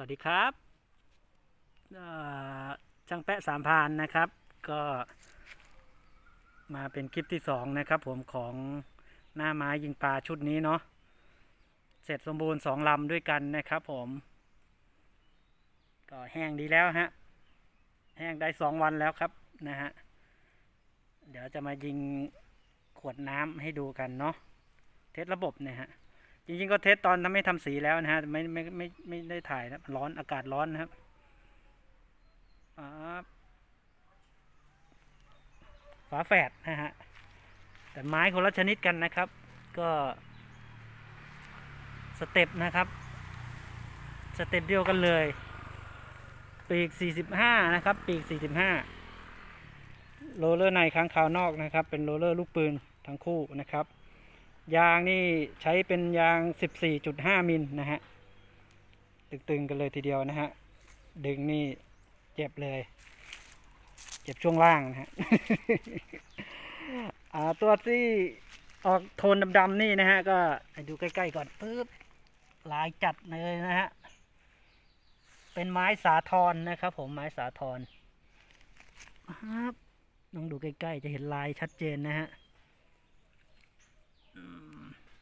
วัสดีครับช่างแปะสามพานนะครับ ก็มาเป็นคลิปที่สองนะครับผมของหน้าไม้ยิงปลาชุดนี้เนาะเสร็จสมบูรณ์สองลำด้วยกันนะครับผม ก็แห้งดีแล้วฮะ แห้งได้สองวันแล้วครับนะฮะ เดี๋ยวจะมายิงขวดน้ำให้ดูกันเนาะเทสระบบเนี่ยฮะ จริงๆก็เทสตอนทำไม่ทำสีแล้วนะฮะไม่ไม่ไม่ไม่ได้ถ่ายนะร้อนอากาศร้อนนะครับปั๊บฝาแฝดนะฮะแต่ไม้คนละชนิดกันนะครับ ก็สเต็ปนะครับสเต็ปเดียวกันเลย ปีก 45 นะครับ ปีก 45 โรลเลอร์ในค้างคาวนอกนะครับ เป็นโรลเลอร์ลูกปืนทั้งคู่นะครับ ยางนี่ใช้เป็นยาง 14.5 มิลนะฮะ ตึงๆกันเลยทีเดียวนะฮะ ดึงนี่เจ็บเลย เจ็บช่วงล่างนะฮะอ่าตัวที่ออกโทนดำๆนี่นะฮะ ก็ดูใกล้ๆก่อนปึ๊บลายจัดเลยนะฮะ เป็นไม้สาทรนะครับผมไม้สาทรครับต้องดูใกล้ๆจะเห็นลายชัดเจนนะฮะ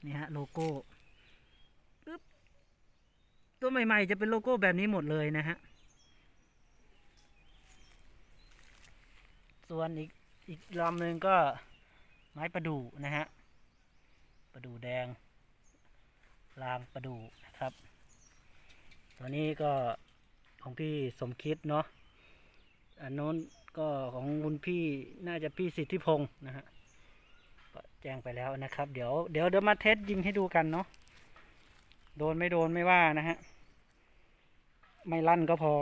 นี่ฮะโลโก้ปึ๊บตัวใหม่ๆ จะเป็นโลโก้แบบนี้หมดเลยนะฮะ ส่วนอีกอีกลำหนึ่งก็ไม้ประดู่นะฮะ ประดู่แดงรางประดู่นะครับ ตัวนี้ก็ของพี่สมคิดเนาะ อันโน้นก็ของคุณพี่น่าจะพี่สิทธิพงศ์นะฮะ จ้งไปแล้วนะครับ เดี๋ยวเดี๋ยวเดี๋ยวมาเทสยิงให้ดูกันเนาะโดนไม่โดนไม่ว่านะฮะ ไม่ลั่นก็พอ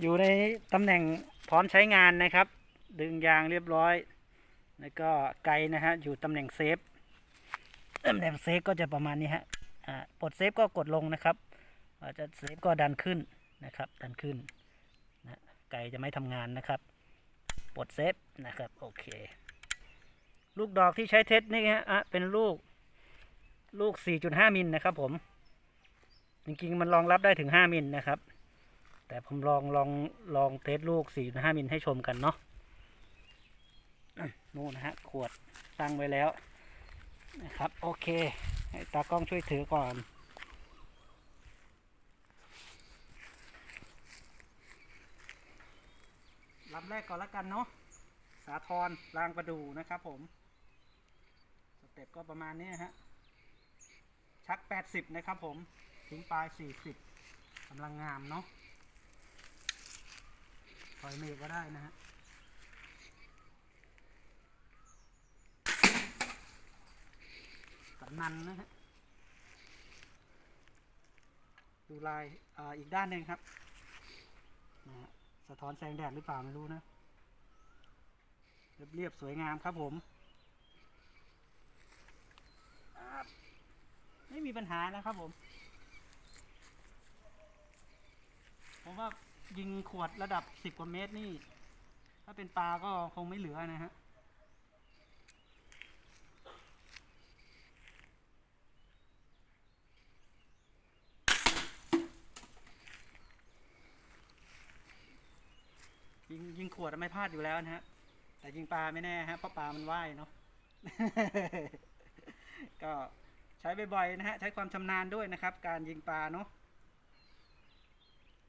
อยู่ในตำแหน่งพร้อมใช้งานนะครับ ดึงยางเรียบร้อย แล้วก็ไกลนะฮะ อยู่ตำแหน่งเซฟตำแหน่งเซฟก็จะประมาณนี้ฮะอ่าปลดเซฟก็กดลงนะครับอาจจะเซฟก็ดันขึ้นนะครับ ดันขึ้นนะไกลจะไม่ทำงานนะครับปลดเซฟนะครับ โอเค ลูกดอกที่ใช้เทสนี่ฮะอะเป็นลูก ลูก 4.5 มิลนะครับผม จริงๆ มันรองรับได้ถึง 5 มิลนะครับ แต่ผมลองลองลองเทสลูก 4.5 มิลให้ชมกันเนาะนู่นนะฮะ ขวดตั้งไว้แล้วนะครับ โอเค ให้ตากล้องช่วยถือก่อนลำแรกก่อนละกันเนาะ สาทรรางประดูนะครับผม ต็ปก็ประมาณนี้ฮะ ชัก 80 นะครับผมทิ้งปลาย 40กำลังงามเนาะปล่อยเมฆก็ได้นะฮะกับนันนะฮะ ดูลายอ่าอีกด้านหนึ่งครับนะฮะสะท้อนแสงแดดหรือเปล่าไม่รู้นะ เรียบๆสวยงามครับผมครับ ไม่มีปัญหานะครับผม ผมว่ายิงขวดระดับสิบกว่าเมตรนี่ ถ้าเป็นปลาก็คงไม่เหลือนะฮะยิงยิงขวดไม่พลาดอยู่แล้วนะฮะ แต่ยิงปลาไม่แน่ฮะเพราะปลามันว่ายเนาะ ก็ ใช้บ่อยๆนะฮะ ใช้ความชำนาญด้วยนะครับ การยิงปลาเนาะ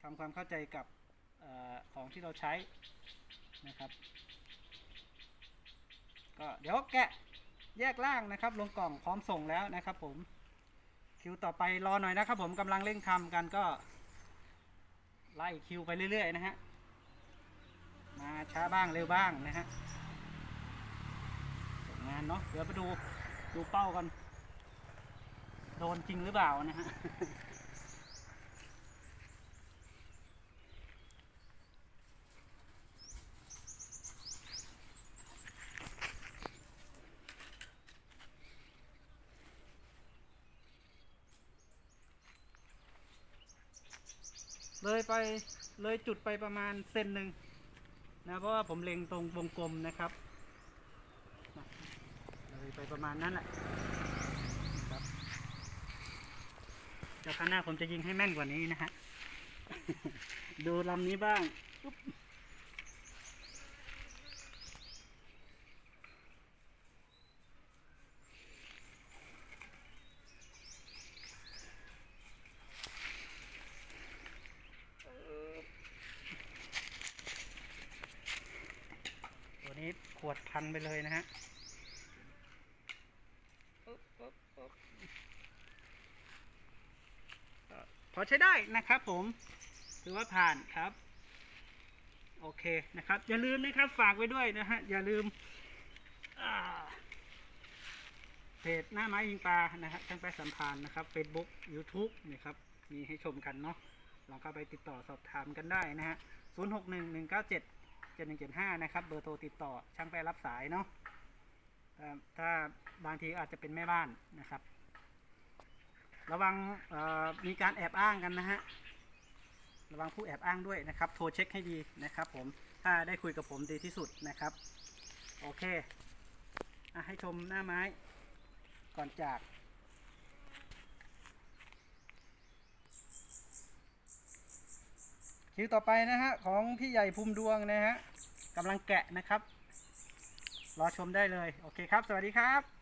ทำความเข้าใจกับอของที่เราใช้นะครับ ก็เดี๋ยวแกะแยกล่างนะครับ ลงกล่องพร้อมส่งแล้วนะครับ ผมคิวต่อไปรอหน่อยนะครับ ผมกำลังเร่งทำกันก็ไล่คิวไปเรื่อย ๆ นะฮะ มาช้าบ้างเร็วบ้างนะฮะงานเนาะเดี๋ยวไปดูดูเป้ากัน โดนจริงหรือเปล่านะฮะเลยไปเลยจุดไปประมาณเซนหนึ่งนะเพราะว่าผมเล็งตรงวงกลมนะครับเลยไปประมาณนั้นแหละครับ เดี๋ยวครั้งหน้าผมจะยิงให้แม่นกว่านี้นะฮะ ดูลำนี้บ้างตัวนี้ขวดพันไปเลยนะฮะ พอใช้ได้นะครับผมถือว่าผ่านครับ โอเคนะครับ อย่าลืมนะครับฝากไว้ด้วยนะฮะ อย่าลืมเพจหน้าไม้ยิงปลานะฮะช่างแปสัมพันธ์นะครับ Facebook YouTube นี่ครับ มีให้ชมกันเนาะลองเข้าไปติดต่อสอบถามกันได้นะฮะ 0 6 1 1 9 7 7 1 7 5 นะครับ เบอร์โทรติดต่อช่างแปรับสายเนาะถ้าบางทีอาจจะเป็นแม่บ้านนะครับ ระวังมีการแอบอ้างกันนะฮะระวังผู้แอบอ้างด้วยนะครับ โทรเช็คให้ดีนะครับ ผมถ้าได้คุยกับผมดีที่สุดนะครับ โอเคอให้ชมหน้าไม้ก่อนจาก คิวต่อไปนะฮะของพี่ใหญ่ภูมิดวงนะฮะกำลังแกะนะครับ รอชมได้เลย โอเคครับ สวัสดีครับ